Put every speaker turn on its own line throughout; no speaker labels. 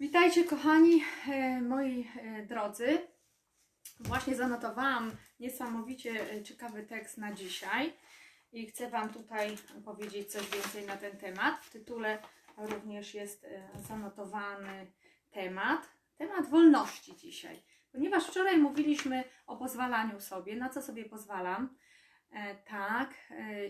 Witajcie kochani, e, moi e, drodzy. Właśnie zanotowałam niesamowicie e, ciekawy tekst na dzisiaj i chcę Wam tutaj powiedzieć coś więcej na ten temat. W tytule również jest zanotowany temat, temat wolności dzisiaj. Ponieważ wczoraj mówiliśmy o pozwalaniu sobie, na co sobie pozwalam, tak,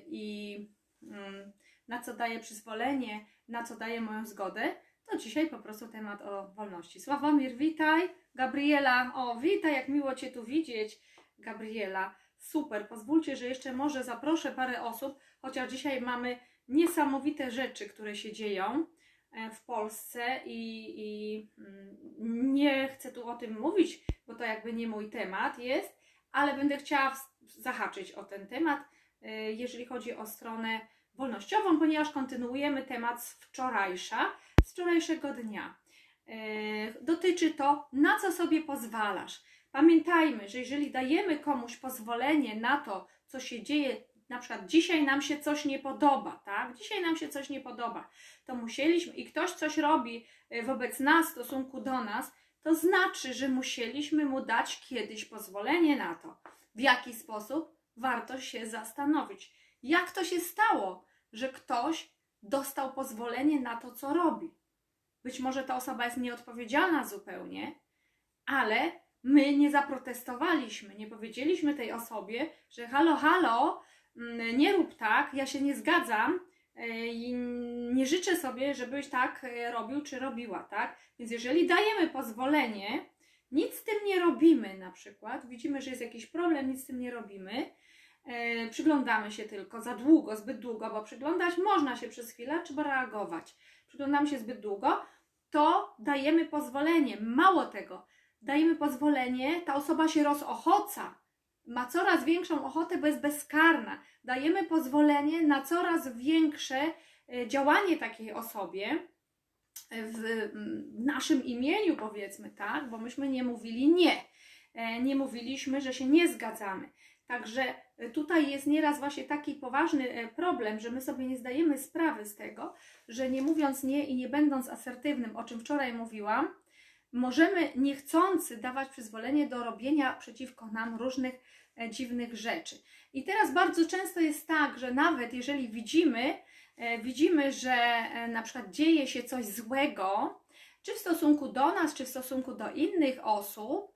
i mm, na co daję przyzwolenie, na co daję moją zgodę, to dzisiaj po prostu temat o wolności. Sławomir, witaj. Gabriela, o, witaj, jak miło Cię tu widzieć. Gabriela, super. Pozwólcie, że jeszcze może zaproszę parę osób, chociaż dzisiaj mamy niesamowite rzeczy, które się dzieją e, w Polsce i, i mm, nie chcę tu o tym mówić, bo to jakby nie mój temat jest, ale będę chciała zahaczyć o ten temat, e, jeżeli chodzi o stronę wolnościową, ponieważ kontynuujemy temat z wczorajsza z wczorajszego dnia. E, Dotyczy to, na co sobie pozwalasz. Pamiętajmy, że jeżeli dajemy komuś pozwolenie na to, co się dzieje, na przykład dzisiaj nam się coś nie podoba, tak? Dzisiaj nam się coś nie podoba, to musieliśmy i ktoś coś robi e, wobec nas w stosunku do nas, to znaczy, że musieliśmy mu dać kiedyś pozwolenie na to. W jaki sposób? Warto się zastanowić. Jak to się stało, że ktoś dostał pozwolenie na to, co robi. Być może ta osoba jest nieodpowiedzialna zupełnie, ale my nie zaprotestowaliśmy, nie powiedzieliśmy tej osobie, że halo, halo, mm, nie rób tak, ja się nie zgadzam e, i nie życzę sobie, żebyś tak e, robił czy robiła, tak? Więc jeżeli dajemy pozwolenie, nic z tym nie robimy na przykład, widzimy, że jest jakiś problem, nic z tym nie robimy, przyglądamy się tylko za długo, zbyt długo, bo przyglądać można się przez chwilę, trzeba reagować. Przyglądamy się zbyt długo, to dajemy pozwolenie. Mało tego, dajemy pozwolenie, ta osoba się rozochoca, ma coraz większą ochotę, bo jest bezkarna. Dajemy pozwolenie na coraz większe e, działanie takiej osobie e, w mm, naszym imieniu, powiedzmy, tak, bo myśmy nie mówili nie. E, Nie mówiliśmy, że się nie zgadzamy. Także e, tutaj jest nieraz właśnie taki poważny e, problem, że my sobie nie zdajemy sprawy z tego, że nie mówiąc nie i nie będąc asertywnym, o czym wczoraj mówiłam, możemy niechcący dawać przyzwolenie do robienia przeciwko nam różnych e, dziwnych rzeczy. I teraz bardzo często jest tak, że nawet jeżeli widzimy, e, widzimy, że na przykład dzieje się coś złego, czy w stosunku do nas, czy w stosunku do innych osób,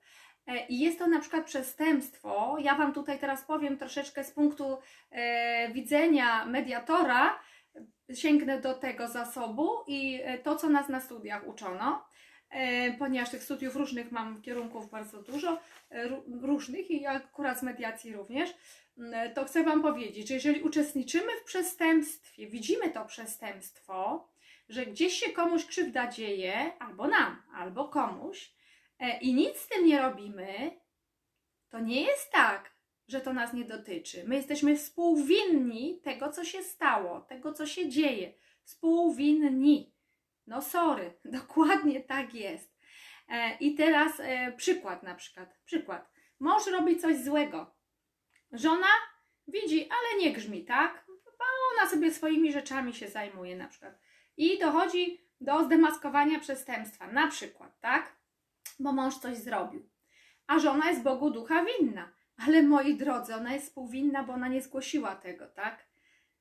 i jest to na przykład przestępstwo. Ja Wam tutaj teraz powiem troszeczkę z punktu e, widzenia mediatora, sięgnę do tego zasobu i e, to, co nas na studiach uczono, e, ponieważ tych studiów różnych mam kierunków bardzo dużo, e, ró- różnych i akurat z mediacji również, to chcę Wam powiedzieć, że jeżeli uczestniczymy w przestępstwie, widzimy to przestępstwo, że gdzieś się komuś krzywda dzieje, albo nam, albo komuś, e, i nic z tym nie robimy, to nie jest tak, że to nas nie dotyczy. My jesteśmy współwinni tego, co się stało, tego, co się dzieje. Współwinni. No sorry, dokładnie tak jest. E, I teraz e, przykład na przykład. Przykład. Mąż robi coś złego. Żona widzi, ale nie grzmi, tak? Bo ona sobie swoimi rzeczami się zajmuje na przykład. I dochodzi do zdemaskowania przestępstwa, na przykład, tak? Bo mąż coś zrobił. A żona jest Bogu ducha winna. Ale moi drodzy, ona jest współwinna, bo ona nie zgłosiła tego, tak?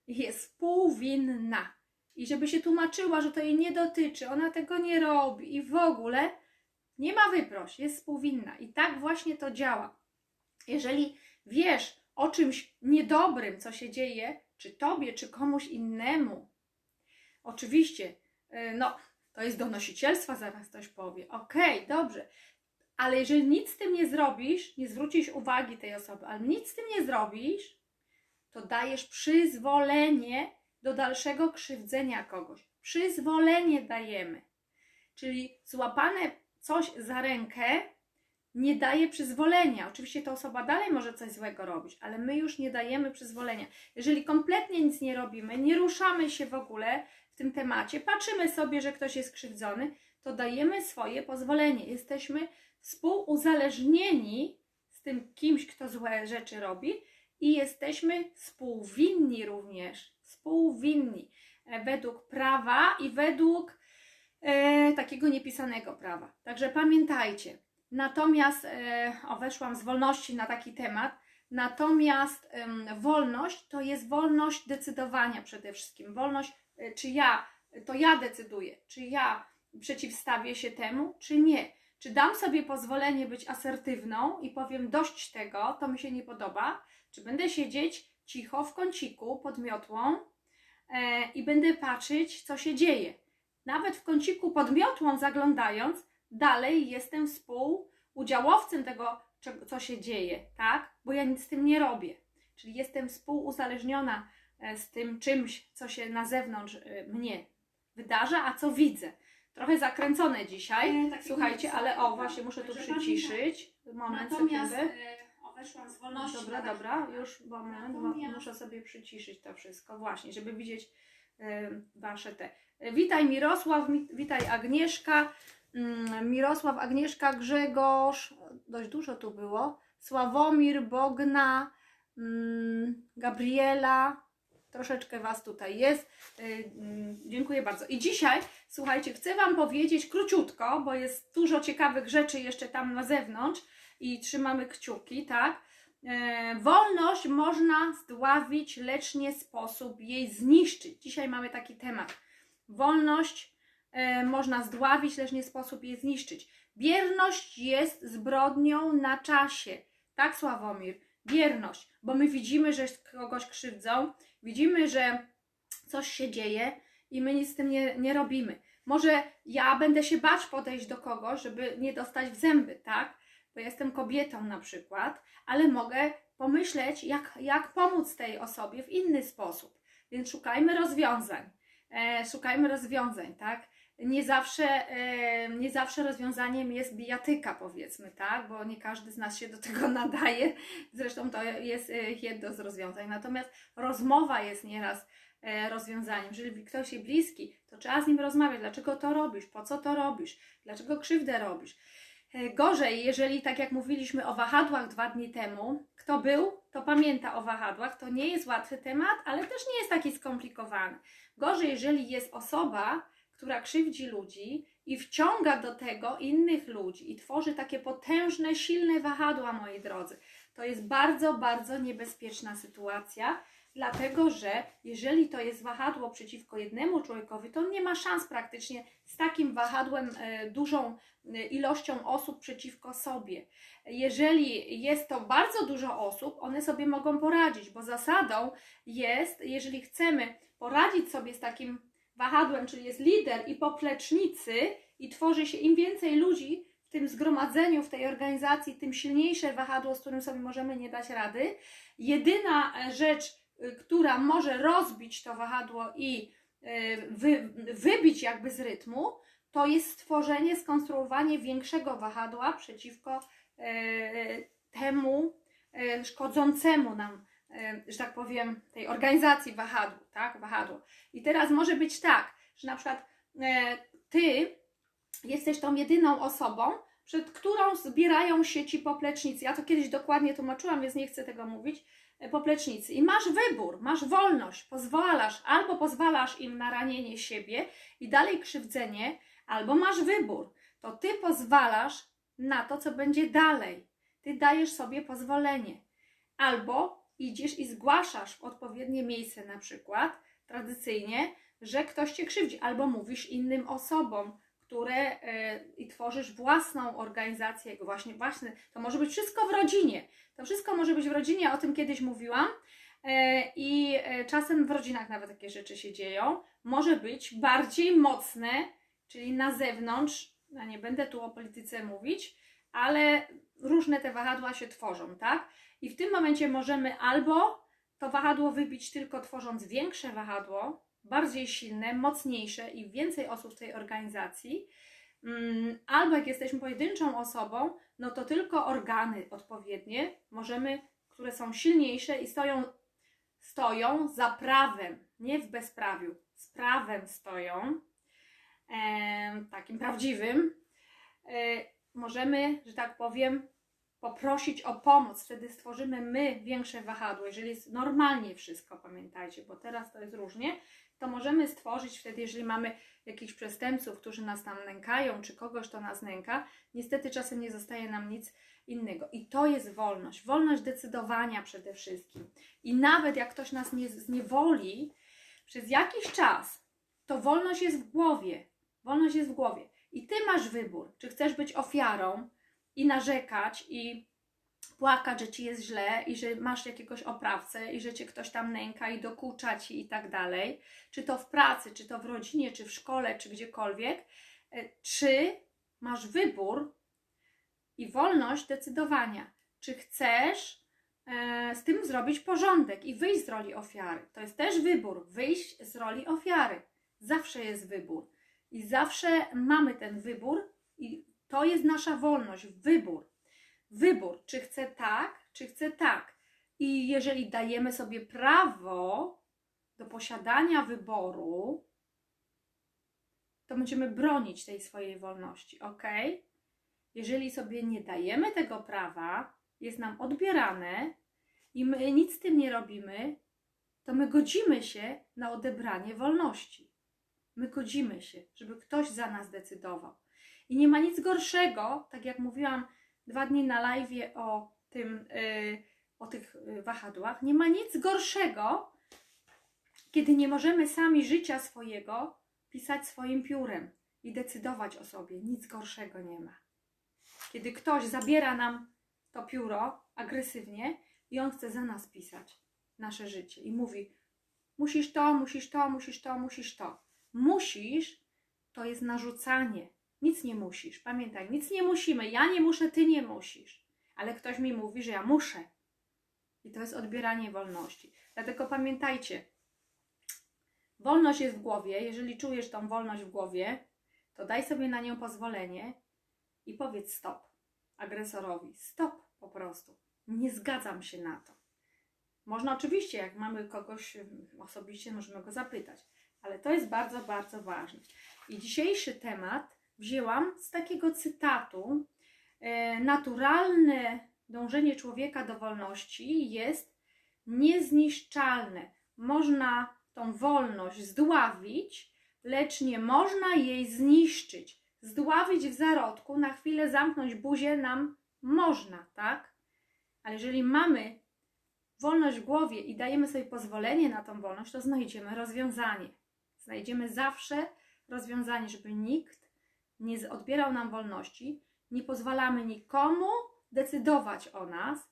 Jest współwinna. I żeby się tłumaczyła, że to jej nie dotyczy, ona tego nie robi i w ogóle nie ma wyproś, jest współwinna. I tak właśnie to działa. Jeżeli wiesz o czymś niedobrym, co się dzieje, czy tobie, czy komuś innemu, oczywiście, yy, no, to jest donosicielstwa, zaraz ktoś powie. Okej, dobrze, ale jeżeli nic z tym nie zrobisz, nie zwrócisz uwagi tej osoby, ale nic z tym nie zrobisz, to dajesz przyzwolenie do dalszego krzywdzenia kogoś. Przyzwolenie dajemy. Czyli złapane coś za rękę nie daje przyzwolenia. Oczywiście ta osoba dalej może coś złego robić, ale my już nie dajemy przyzwolenia. Jeżeli kompletnie nic nie robimy, nie ruszamy się w ogóle w tym temacie, patrzymy sobie, że ktoś jest krzywdzony, to dajemy swoje pozwolenie. Jesteśmy współuzależnieni z tym kimś, kto złe rzeczy robi i jesteśmy współwinni również. Współwinni e, według prawa i według e, takiego niepisanego prawa. Także pamiętajcie. Natomiast, e, o, weszłam z wolności na taki temat. Natomiast em, wolność to jest wolność decydowania przede wszystkim. Wolność, e, czy ja, to ja decyduję, czy ja przeciwstawię się temu, czy nie. Czy dam sobie pozwolenie być asertywną i powiem dość tego, to mi się nie podoba, czy będę siedzieć cicho w kąciku pod miotłą e, i będę patrzeć, co się dzieje. Nawet w kąciku pod miotłą zaglądając, dalej jestem współudziałowcem tego, co się dzieje, tak? Bo ja nic z tym nie robię. Czyli jestem współuzależniona e, z tym czymś, co się na zewnątrz e, mnie wydarza, a co widzę. Trochę zakręcone dzisiaj,
Nie, takiego
słuchajcie, ale o,
pamiętam.
właśnie muszę tu przyciszyć. Moment,
Natomiast
sekundę.
e, o, weszłam z wolności.
Dobra, dobra, już moment,
Natomiast-
muszę sobie przyciszyć to wszystko, właśnie, żeby widzieć e, Wasze te. E, Witaj Mirosław, mi- witaj Agnieszka, mm, Mirosław, Agnieszka, Grzegorz, dość dużo tu było, Sławomir, Bogna, mm, Gabriela, troszeczkę Was tutaj jest. E, mm, Dziękuję bardzo. I dzisiaj, słuchajcie, chcę Wam powiedzieć króciutko, bo jest dużo ciekawych rzeczy jeszcze tam na zewnątrz i trzymamy kciuki, tak? E, wolność można zdławić, lecz nie sposób jej zniszczyć. Dzisiaj mamy taki temat. Wolność e, można zdławić, lecz nie sposób jej zniszczyć. Bierność jest zbrodnią na czasie. Tak, Sławomir? Bierność, bo my widzimy, że kogoś krzywdzą, widzimy, że coś się dzieje i my nic z tym nie, nie robimy. Może ja będę się bać podejść do kogoś, żeby nie dostać w zęby, tak? Bo jestem kobietą na przykład, ale mogę pomyśleć, jak, jak pomóc tej osobie w inny sposób. Więc szukajmy rozwiązań. E, szukajmy rozwiązań, tak? Nie zawsze, nie zawsze rozwiązaniem jest bijatyka, powiedzmy, tak? Bo nie każdy z nas się do tego nadaje. Zresztą to jest e, jedno z rozwiązań. Natomiast rozmowa jest nieraz e, rozwiązaniem. Jeżeli ktoś jest bliski, to trzeba z nim rozmawiać. Dlaczego to robisz? Po co to robisz? Dlaczego krzywdę robisz? E, Gorzej, jeżeli tak jak mówiliśmy o wahadłach dwa dni temu, kto był, to pamięta o wahadłach. To nie jest łatwy temat, ale też nie jest taki skomplikowany. Gorzej, jeżeli jest osoba, która krzywdzi ludzi i wciąga do tego innych ludzi i tworzy takie potężne, silne wahadła, moi drodzy. To jest bardzo, bardzo niebezpieczna sytuacja, dlatego że jeżeli to jest wahadło przeciwko jednemu człowiekowi, to on nie ma szans praktycznie z takim wahadłem, e, dużą e, ilością osób przeciwko sobie. Jeżeli jest to bardzo dużo osób, one sobie mogą poradzić, bo zasadą jest, jeżeli chcemy poradzić sobie z takim wahadłem, czyli jest lider i poplecznicy, i tworzy się im więcej ludzi w tym zgromadzeniu, w tej organizacji, tym silniejsze wahadło, z którym sobie możemy nie dać rady. Jedyna e, rzecz, y, która może rozbić to wahadło i y, wy, wybić jakby z rytmu, to jest stworzenie, skonstruowanie większego wahadła przeciwko e, temu e, szkodzącemu nam, e, że tak powiem, tej organizacji wahadłu, tak, wahadło. I teraz może być tak, że na przykład e, ty jesteś tą jedyną osobą, przed którą zbierają się ci poplecznicy. Ja to kiedyś dokładnie tłumaczyłam, więc nie chcę tego mówić. E, Poplecznicy. I masz wybór, masz wolność, pozwalasz, albo pozwalasz im na ranienie siebie i dalej krzywdzenie, albo masz wybór. To ty pozwalasz na to, co będzie dalej. Ty dajesz sobie pozwolenie. Albo idziesz i zgłaszasz w odpowiednie miejsce, na przykład tradycyjnie, że ktoś cię krzywdzi, albo mówisz innym osobom, które e, i tworzysz własną organizację, właśnie, właśnie, to może być wszystko w rodzinie. To wszystko może być w rodzinie, o tym kiedyś mówiłam. E, I e, czasem w rodzinach nawet takie rzeczy się dzieją. Może być bardziej mocne, czyli na zewnątrz. Ja nie będę tu o polityce mówić, ale różne te wahadła się tworzą, tak? I w tym momencie możemy albo to wahadło wybić tylko tworząc większe wahadło, bardziej silne, mocniejsze i więcej osób w tej organizacji, Mm, albo jak jesteśmy pojedynczą osobą, no to tylko organy odpowiednie możemy, które są silniejsze i stoją, stoją za prawem, nie w bezprawiu, z prawem stoją, takim prawdziwym, e, możemy, że tak powiem, poprosić o pomoc, wtedy stworzymy my większe wahadło. Jeżeli jest normalnie wszystko, pamiętajcie, bo teraz to jest różnie, to możemy stworzyć wtedy, jeżeli mamy jakichś przestępców, którzy nas tam nękają, czy kogoś, kto nas nęka, niestety czasem nie zostaje nam nic innego. I to jest wolność. Wolność decydowania przede wszystkim. I nawet jak ktoś nas nie zniewoli przez jakiś czas, to wolność jest w głowie. Wolność jest w głowie. I ty masz wybór, czy chcesz być ofiarą i narzekać i płakać, że ci jest źle i że masz jakiegoś oprawcę i że cię ktoś tam nęka i dokucza ci i tak dalej, czy to w pracy, czy to w rodzinie, czy w szkole, czy gdziekolwiek, e, czy masz wybór i wolność decydowania, czy chcesz e, z tym zrobić porządek i wyjść z roli ofiary. To jest też wybór, wyjść z roli ofiary. Zawsze jest wybór. I zawsze mamy ten wybór, i to jest nasza wolność, wybór. Wybór, czy chcę tak, czy chcę tak. I jeżeli dajemy sobie prawo do posiadania wyboru, to będziemy bronić tej swojej wolności, ok? Jeżeli sobie nie dajemy tego prawa, jest nam odbierane i my nic z tym nie robimy, to my godzimy się na odebranie wolności. My godzimy się, żeby ktoś za nas decydował. I nie ma nic gorszego, tak jak mówiłam dwa dni na live o tym, yy, o tych yy, wahadłach, nie ma nic gorszego, kiedy nie możemy sami życia swojego pisać swoim piórem i decydować o sobie. Nic gorszego nie ma. Kiedy ktoś zabiera nam to pióro agresywnie i on chce za nas pisać nasze życie i mówi: Musisz to, musisz to, musisz to, musisz to. Musisz to jest narzucanie. Nic nie musisz. Pamiętaj, nic nie musimy. Ja nie muszę, ty nie musisz. Ale ktoś mi mówi, że ja muszę. I to jest odbieranie wolności. Dlatego pamiętajcie, wolność jest w głowie. Jeżeli czujesz tą wolność w głowie, to daj sobie na nią pozwolenie i powiedz stop agresorowi. Stop po prostu. Nie zgadzam się na to. Można oczywiście, jak mamy kogoś osobiście, możemy go zapytać, ale to jest bardzo, bardzo ważne. I dzisiejszy temat wzięłam z takiego cytatu. E, naturalne dążenie człowieka do wolności jest niezniszczalne. Można tą wolność zdławić, lecz nie można jej zniszczyć. Zdławić w zarodku, na chwilę zamknąć buzię nam można, tak? Ale jeżeli mamy wolność w głowie i dajemy sobie pozwolenie na tą wolność, to znajdziemy rozwiązanie. Znajdziemy zawsze rozwiązanie, żeby nikt nie odbierał nam wolności, nie pozwalamy nikomu decydować o nas.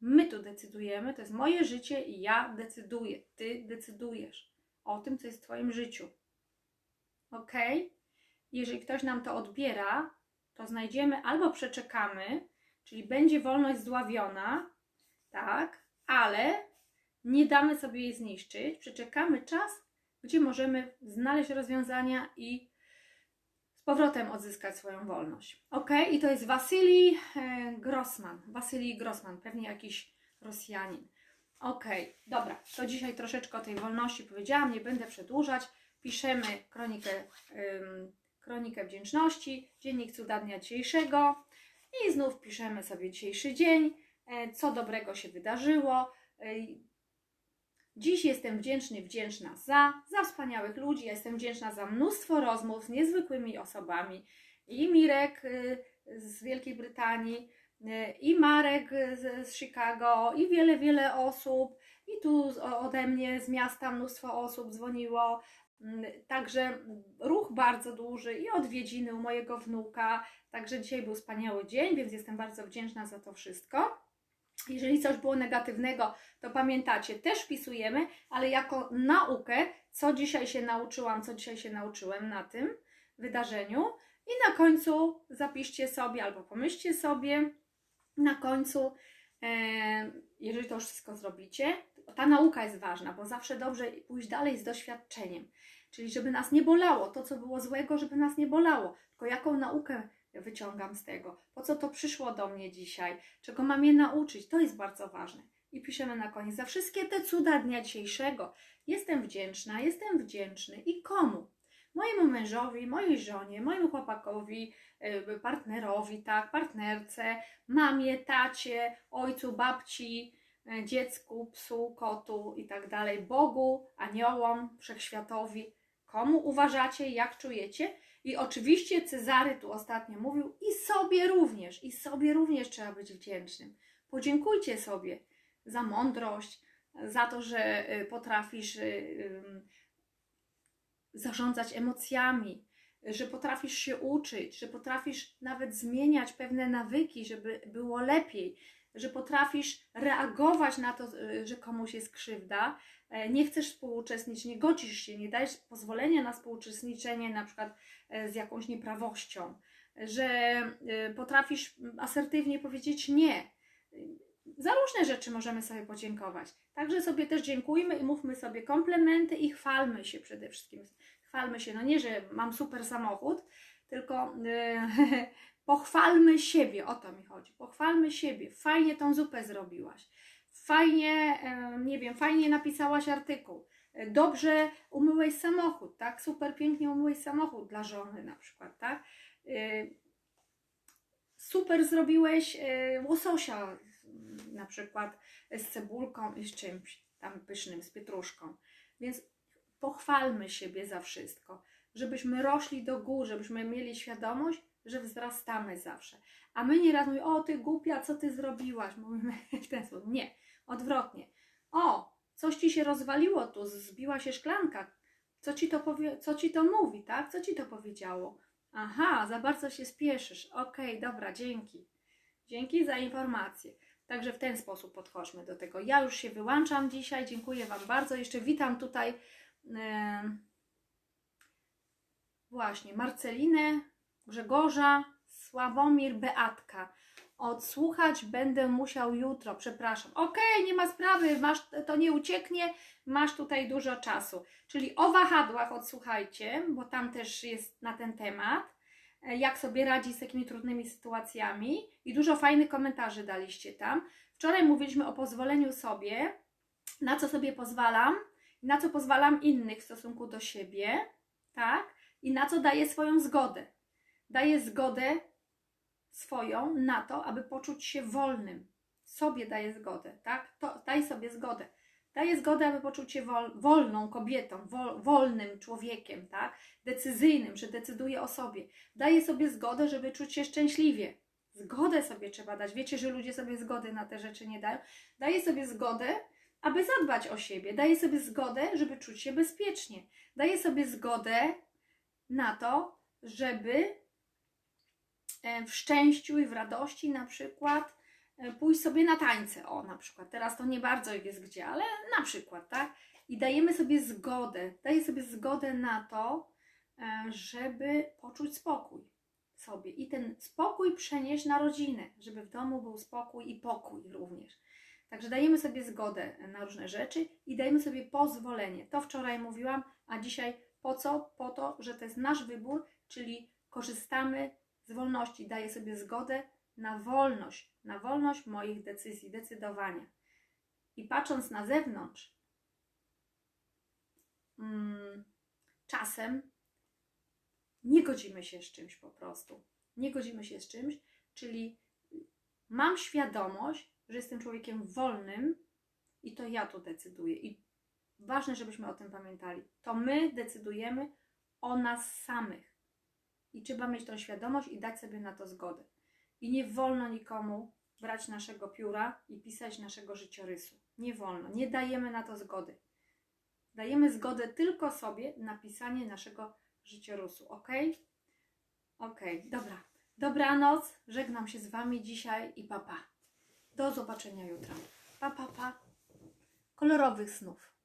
My tu decydujemy, to jest moje życie i ja decyduję. Ty decydujesz o tym, co jest w Twoim życiu. Ok? Jeżeli ktoś nam to odbiera, to znajdziemy albo przeczekamy, czyli będzie wolność zdławiona, tak, ale nie damy sobie jej zniszczyć. Przeczekamy czas, gdzie możemy znaleźć rozwiązania i powrotem odzyskać swoją wolność. Ok, i to jest Wasylij e, Grossman. Wasylij Grossman, pewnie jakiś Rosjanin. Ok, dobra, to dzisiaj troszeczkę o tej wolności powiedziałam, nie będę przedłużać. Piszemy kronikę, ym, kronikę wdzięczności, dziennik cuda dnia dzisiejszego i znów piszemy sobie dzisiejszy dzień, e, co dobrego się wydarzyło. Dziś jestem wdzięczny, wdzięczna za, za wspaniałych ludzi. Jestem wdzięczna za mnóstwo rozmów z niezwykłymi osobami. I Mirek y, z Wielkiej Brytanii, y, i Marek z, z Chicago, i wiele, wiele osób. I tu ode mnie z miasta mnóstwo osób dzwoniło. Mm, także ruch bardzo duży i odwiedziny u mojego wnuka. Także dzisiaj był wspaniały dzień, więc jestem bardzo wdzięczna za to wszystko. Jeżeli coś było negatywnego, to pamiętacie, też wpisujemy, ale jako naukę, co dzisiaj się nauczyłam, co dzisiaj się nauczyłem na tym wydarzeniu. I na końcu zapiszcie sobie albo pomyślcie sobie na końcu, e, jeżeli to już wszystko zrobicie, ta nauka jest ważna, bo zawsze dobrze pójść dalej z doświadczeniem. Czyli żeby nas nie bolało, to co było złego, żeby nas nie bolało, tylko jaką naukę wyciągam z tego? Po co to przyszło do mnie dzisiaj? Czego mam je nauczyć? To jest bardzo ważne. I piszemy na koniec, za wszystkie te cuda dnia dzisiejszego jestem wdzięczna, jestem wdzięczny. I komu? mojemu mężowi, mojej żonie, mojemu chłopakowi, y, partnerowi, tak, partnerce, mamie, tacie, ojcu, babci, y, dziecku, psu, kotu i tak dalej, Bogu, aniołom, wszechświatowi. Komu uważacie, jak czujecie? I oczywiście Cezary tu ostatnio mówił, i sobie również, i sobie również trzeba być wdzięcznym. Podziękujcie sobie za mądrość, za to, że y, potrafisz y, zarządzać emocjami, że potrafisz się uczyć, że potrafisz nawet zmieniać pewne nawyki, żeby było lepiej, że potrafisz reagować na to, y, że komuś jest krzywda, e, nie chcesz współuczestniczyć, nie godzisz się, nie dajesz pozwolenia na współuczestniczenie na przykład e, z jakąś nieprawością, że y, potrafisz asertywnie powiedzieć nie. Za różne rzeczy możemy sobie podziękować. Także sobie też dziękujmy i mówmy sobie komplementy i chwalmy się przede wszystkim. Chwalmy się, no nie, że mam super samochód, tylko pochwalmy siebie, o to mi chodzi. Pochwalmy siebie. Fajnie tą zupę zrobiłaś. Fajnie, yy, nie wiem, fajnie napisałaś artykuł. Yy, Dobrze umyłeś samochód, tak? Super pięknie umyłeś samochód dla żony na przykład, tak? Yy, super zrobiłeś e, łososia na przykład z cebulką i z czymś tam pysznym, z pietruszką. Więc pochwalmy siebie za wszystko, żebyśmy rośli do góry, żebyśmy mieli świadomość, że wzrastamy zawsze. A my nieraz mówimy, o ty głupia, co ty zrobiłaś? Mówimy w ten sposób. Nie, odwrotnie. O, coś ci się rozwaliło tu, zbiła się szklanka. Co ci to, powie, co ci to mówi, tak? Co ci to powiedziało? Aha, za bardzo się spieszysz. Okej, dobra, dzięki. Dzięki za informację. Także w ten sposób podchodźmy do tego. Ja już się wyłączam dzisiaj. Dziękuję Wam bardzo. Jeszcze witam tutaj e, właśnie Marcelinę, Grzegorza, Sławomir, Beatka. Odsłuchać będę musiał jutro, przepraszam. Okej, nie ma sprawy, masz, to nie ucieknie, masz tutaj dużo czasu. Czyli o wahadłach odsłuchajcie, bo tam też jest na ten temat, e, jak sobie radzić z takimi trudnymi sytuacjami i dużo fajnych komentarzy daliście tam. Wczoraj mówiliśmy o pozwoleniu sobie, na co sobie pozwalam, na co pozwalam innych w stosunku do siebie, tak? I na co daję swoją zgodę. Daję zgodę swoją na to, aby poczuć się wolnym. Sobie daję zgodę, tak? To, daj sobie zgodę. Daję zgodę, aby poczuć się wol, wolną kobietą, wol, wolnym człowiekiem, tak? Decyzyjnym, że decyduje o sobie. Daję sobie zgodę, żeby czuć się szczęśliwie. Zgodę sobie trzeba dać. Wiecie, że ludzie sobie zgody na te rzeczy nie dają. Daję sobie zgodę, aby zadbać o siebie. Daję sobie zgodę, żeby czuć się bezpiecznie. Daję sobie zgodę na to, żeby w szczęściu i w radości na przykład e, pójść sobie na tańce. O, na przykład. Teraz to nie bardzo jest gdzie, ale na przykład, tak? I dajemy sobie zgodę. Daję sobie zgodę na to, e, żeby poczuć spokój sobie i ten spokój przenieść na rodzinę, żeby w domu był spokój i pokój również. Także dajemy sobie zgodę na różne rzeczy i dajemy sobie pozwolenie. To wczoraj mówiłam, a dzisiaj po co? Po to, że to jest nasz wybór, czyli korzystamy z wolności. Daję sobie zgodę na wolność, na wolność moich decyzji, decydowania. I patrząc na zewnątrz, mm, czasem nie godzimy się z czymś po prostu. Nie godzimy się z czymś, czyli mam świadomość, że jestem człowiekiem wolnym i to ja tu decyduję. I ważne, żebyśmy o tym pamiętali. To my decydujemy o nas samych. I trzeba mieć tą świadomość i dać sobie na to zgodę. I nie wolno nikomu brać naszego pióra i pisać naszego życiorysu. Nie wolno. Nie dajemy na to zgody. Dajemy zgodę tylko sobie na pisanie naszego życiorysu. Ok? Ok, dobra. Dobranoc. Żegnam się z Wami dzisiaj i papa. Pa. Do zobaczenia jutro. Pa, pa, pa. Kolorowych snów.